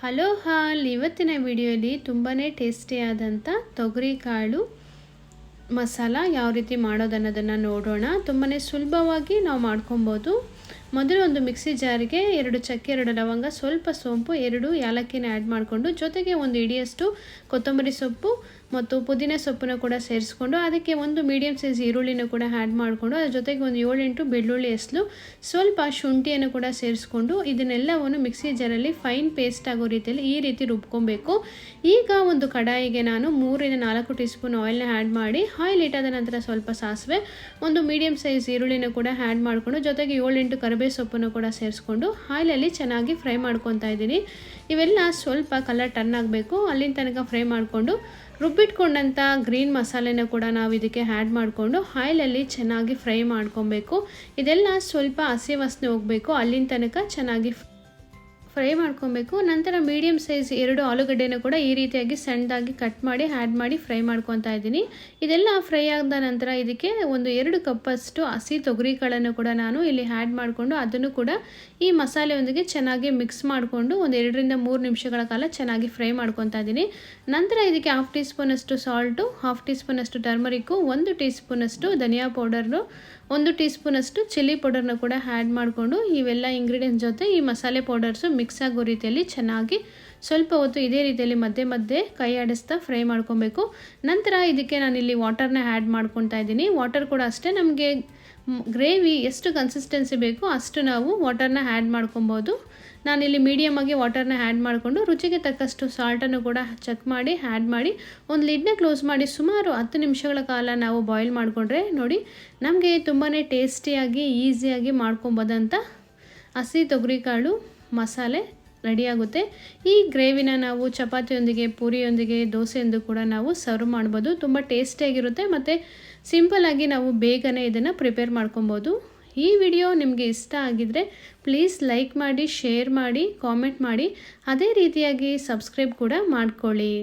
Hello ಹಾಲ್, ಇವತ್ತಿನ ವಿಡಿಯೋಲಿ ತುಂಬಾ ಟೇಸ್ಟಿಯಾದಂಥ ತೊಗರಿಕಾಳು ಮಸಾಲ ಯಾವ ರೀತಿ ಮಾಡೋದನ್ನೋದನ್ನು ನೋಡೋಣ. ತುಂಬಾ ಸುಲಭವಾಗಿ ನಾವು ಮಾಡ್ಕೊಬೋದು. ಮೊದಲು ಒಂದು ಮಿಕ್ಸಿ ಜಾರಿಗೆ ಎರಡು ಚಕ್ಕೆ, ಎರಡು ಲವಂಗ, ಸ್ವಲ್ಪ ಸೋಂಪು, ಎರಡು ಏಲಕ್ಕಿನ ಆ್ಯಡ್ ಮಾಡಿಕೊಂಡು ಜೊತೆಗೆ ಒಂದು ಇಡಿಯಷ್ಟು ಕೊತ್ತಂಬರಿ ಸೊಪ್ಪು ಮತ್ತು ಪುದೀನ ಸೊಪ್ಪನ್ನು ಕೂಡ ಸೇರಿಸ್ಕೊಂಡು ಅದಕ್ಕೆ ಒಂದು ಮೀಡಿಯಮ್ ಸೈಜ್ ಈರುಳ್ಳಿನ ಕೂಡ ಆ್ಯಡ್ ಮಾಡಿಕೊಂಡು ಅದ್ರ ಜೊತೆಗೆ ಒಂದು ಏಳೆಂಟು ಬೆಳ್ಳುಳ್ಳಿ ಹೆಸಲು, ಸ್ವಲ್ಪ ಶುಂಠಿಯನ್ನು ಕೂಡ ಸೇರಿಸ್ಕೊಂಡು ಇದನ್ನೆಲ್ಲವನ್ನು ಮಿಕ್ಸಿ ಜಾರಲ್ಲಿ ಫೈನ್ ಪೇಸ್ಟ್ ಆಗೋ ರೀತಿಯಲ್ಲಿ ಈ ರೀತಿ ರುಬ್ಕೊಬೇಕು. ಈಗ ಒಂದು ಕಡಾಯಿಗೆ ನಾನು ಮೂರಿಂದ ನಾಲ್ಕು ಟೀ ಸ್ಪೂನ್ ಆಯಿಲ್ನ ಆ್ಯಡ್ ಮಾಡಿ ಆಯಿಲ್ ಇಟ್ಟಾದ ನಂತರ ಸ್ವಲ್ಪ ಸಾಸಿವೆ, ಒಂದು ಮೀಡಿಯಮ್ ಸೈಜ್ ಈರುಳ್ಳಿನ ಕೂಡ ಆ್ಯಡ್ ಮಾಡಿಕೊಂಡು ಜೊತೆಗೆ ಏಳೆಂಟು ಕರಿಬೇವು ಸೊಪ್ಪನ್ನು ಕೂಡ ಸೇರಿಸ್ಕೊಂಡು ಆಯಿಲಲ್ಲಿ ಚೆನ್ನಾಗಿ ಫ್ರೈ ಮಾಡ್ಕೊತಾ ಇದ್ದೀನಿ. ಇವೆಲ್ಲ ಸ್ವಲ್ಪ ಕಲರ್ ಟರ್ನ್ ಆಗಬೇಕು. ಅಲ್ಲಿನ ತನಕ ಫ್ರೈ ಮಾಡಿಕೊಂಡು ರುಬ್ಬಿಟ್ಕೊಂಡಂಥ ಗ್ರೀನ್ ಮಸಾಲೆನ ಕೂಡ ನಾವು ಇದಕ್ಕೆ ಆ್ಯಡ್ ಮಾಡಿಕೊಂಡು ಆಯಿಲಲ್ಲಿ ಚೆನ್ನಾಗಿ ಫ್ರೈ ಮಾಡ್ಕೊಬೇಕು. ಇದೆಲ್ಲ ಸ್ವಲ್ಪ ಹಸಿ ವಾಸನೆ ಹೋಗಬೇಕು. ಅಲ್ಲಿನ ತನಕ ಚೆನ್ನಾಗಿ ಫ್ರೈ ಮಾಡ್ಕೊಬೇಕು. ನಂತರ ಮೀಡಿಯಮ್ ಸೈಜ್ ಎರಡು ಆಲೂಗಡ್ಡೆನ ಕೂಡ ಈ ರೀತಿಯಾಗಿ ಸಣ್ಣದಾಗಿ ಕಟ್ ಮಾಡಿ ಆ್ಯಡ್ ಮಾಡಿ ಫ್ರೈ ಮಾಡ್ಕೊತಾ ಇದ್ದೀನಿ. ಇದೆಲ್ಲ ಫ್ರೈ ಆದ ನಂತರ ಇದಕ್ಕೆ ಒಂದು ಎರಡು ಕಪ್ಪಷ್ಟು ಹಸಿ ತೊಗರಿಕಾಳನ್ನು ಕೂಡ ನಾನು ಇಲ್ಲಿ ಆ್ಯಡ್ ಮಾಡಿಕೊಂಡು ಅದನ್ನು ಕೂಡ ಈ ಮಸಾಲೆಯೊಂದಿಗೆ ಚೆನ್ನಾಗಿ ಮಿಕ್ಸ್ ಮಾಡಿಕೊಂಡು ಒಂದು ಎರಡರಿಂದ ಮೂರು ನಿಮಿಷಗಳ ಕಾಲ ಚೆನ್ನಾಗಿ ಫ್ರೈ ಮಾಡ್ಕೊತಾ ಇದ್ದೀನಿ. ನಂತರ ಇದಕ್ಕೆ ಹಾಫ್ ಟೀ ಸ್ಪೂನಷ್ಟು ಸಾಲ್ಟು ಹಾಫ್ ಟೀ ಸ್ಪೂನಷ್ಟು ಟರ್ಮರಿಕ್ಕು ಒಂದು ಟೀ ಸ್ಪೂನಷ್ಟು ಧನಿಯಾ ಪೌಡರ್ನು, ಒಂದು ಟೀ ಸ್ಪೂನಷ್ಟು ಚಿಲ್ಲಿ ಪೌಡರ್ನ ಕೂಡ ಆ್ಯಡ್ ಮಾಡಿಕೊಂಡು ಇವೆಲ್ಲ ಇಂಗ್ರೀಡಿಯೆಂಟ್ಸ್ ಜೊತೆ ಈ ಮಸಾಲೆ ಪೌಡರ್ಸು ಮಿಕ್ಸ್ ಆಗೋ ರೀತಿಯಲ್ಲಿ ಚೆನ್ನಾಗಿ ಸ್ವಲ್ಪ ಹೊತ್ತು ಇದೇ ರೀತಿಯಲ್ಲಿ ಮಧ್ಯೆ ಮಧ್ಯೆ ಕೈ ಆಡಿಸ್ತಾ ಫ್ರೈ ಮಾಡ್ಕೊಬೇಕು. ನಂತರ ಇದಕ್ಕೆ ನಾನಿಲ್ಲಿ ವಾಟರ್ನ ಆ್ಯಡ್ ಮಾಡ್ಕೊತಾ ಇದ್ದೀನಿ. ವಾಟರ್ ಕೂಡ ಅಷ್ಟೇ ನಮಗೆ ಗ್ರೇವಿ ಎಷ್ಟು ಕನ್ಸಿಸ್ಟೆನ್ಸಿ ಬೇಕು ಅಷ್ಟು ನಾವು ವಾಟರ್ನ ಆ್ಯಡ್ ಮಾಡ್ಕೊಬೋದು ನಾನಿಲ್ಲಿ ಮೀಡಿಯಮಾಗಿ ವಾಟರ್ನ ಆ್ಯಡ್ ಮಾಡಿಕೊಂಡು ರುಚಿಗೆ ತಕ್ಕಷ್ಟು ಸಾಲ್ಟನ್ನು ಕೂಡ ಚೆಕ್ ಮಾಡಿ ಆ್ಯಡ್ ಮಾಡಿ, ಒಂದು ಲಿಡ್ನ ಕ್ಲೋಸ್ ಮಾಡಿ ಸುಮಾರು ಹತ್ತು ನಿಮಿಷಗಳ ಕಾಲ ನಾವು ಬಾಯ್ಲ್ ಮಾಡಿಕೊಂಡ್ರೆ ನೋಡಿ ನಮಗೆ ತುಂಬಾ ಟೇಸ್ಟಿಯಾಗಿ ಈಸಿಯಾಗಿ ಮಾಡ್ಕೊಬೋದಂತ ಹಸಿ ತೊಗರಿಕಾಳು ಮಸಾಲೆ ರೆಡಿಯಾಗುತ್ತೆ. ಈ ಗ್ರೇವಿನ ನಾವು ಚಪಾತಿಯೊಂದಿಗೆ, ಪೂರಿಯೊಂದಿಗೆ, ದೋಸೆಯೊಂದು ಕೂಡ ನಾವು ಸರ್ವ್ ಮಾಡ್ಬೋದು. ತುಂಬ ಟೇಸ್ಟಿಯಾಗಿರುತ್ತೆ ಮತ್ತು ಸಿಂಪಲ್ಲಾಗಿ ನಾವು ಬೇಗನೆ ಇದನ್ನು ಪ್ರಿಪೇರ್ ಮಾಡ್ಕೊಬೋದು. ಈ ವಿಡಿಯೋ ನಿಮಗೆ ಇಷ್ಟ ಆಗಿದ್ದರೆ ಪ್ಲೀಸ್ ಲೈಕ್ ಮಾಡಿ, ಶೇರ್ ಮಾಡಿ, ಕಾಮೆಂಟ್ ಮಾಡಿ. ಅದೇ ರೀತಿಯಾಗಿ ಸಬ್ಸ್ಕ್ರೈಬ್ ಕೂಡ ಮಾಡ್ಕೊಳ್ಳಿ.